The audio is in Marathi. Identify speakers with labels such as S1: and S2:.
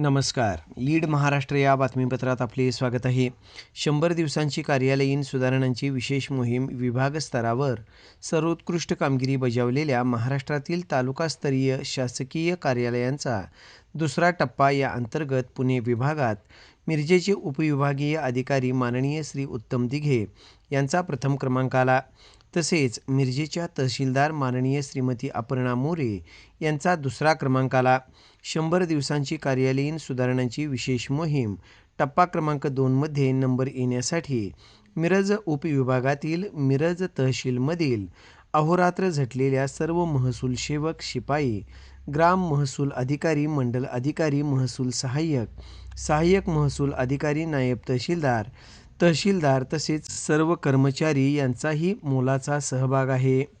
S1: नमस्कार. लीड महाराष्ट्र या बातमीपत्रात आपले स्वागत आहे. शंभर दिवसांची कार्यालयीन सुधारणांची विशेष मोहीम विभाग स्तरावर सर्वोत्कृष्ट कामगिरी बजावलेल्या महाराष्ट्रातील तालुकास्तरीय शासकीय कार्यालयांचा दुसरा टप्पा या अंतर्गत पुणे विभागात मिरजेचे उपविभागीय अधिकारी माननीय श्री उत्तम दिघे यांचा प्रथम क्रमांक आला तसेच मिरजेच्या तहसीलदार माननीय श्रीमती अपर्णा मोरे यांचा दुसरा क्रमांक आला शंभर दिवसांची कार्यालयीन सुधारणांची विशेष मोहीम टप्पा क्रमांक दोनमध्ये नंबर येण्यासाठी मिरज उपविभागातील मिरज तहसीलमधील अहोरात्र झटलेल्या सर्व महसूल सेवक शिपाई ग्राम महसूल अधिकारी मंडल अधिकारी महसूल सहाय्यक सहाय्यक महसूल अधिकारी नायब तहसीलदार तहसीलदार तसेच सर्व कर्मचारी यांचाही मोलाचा सहभाग आहे.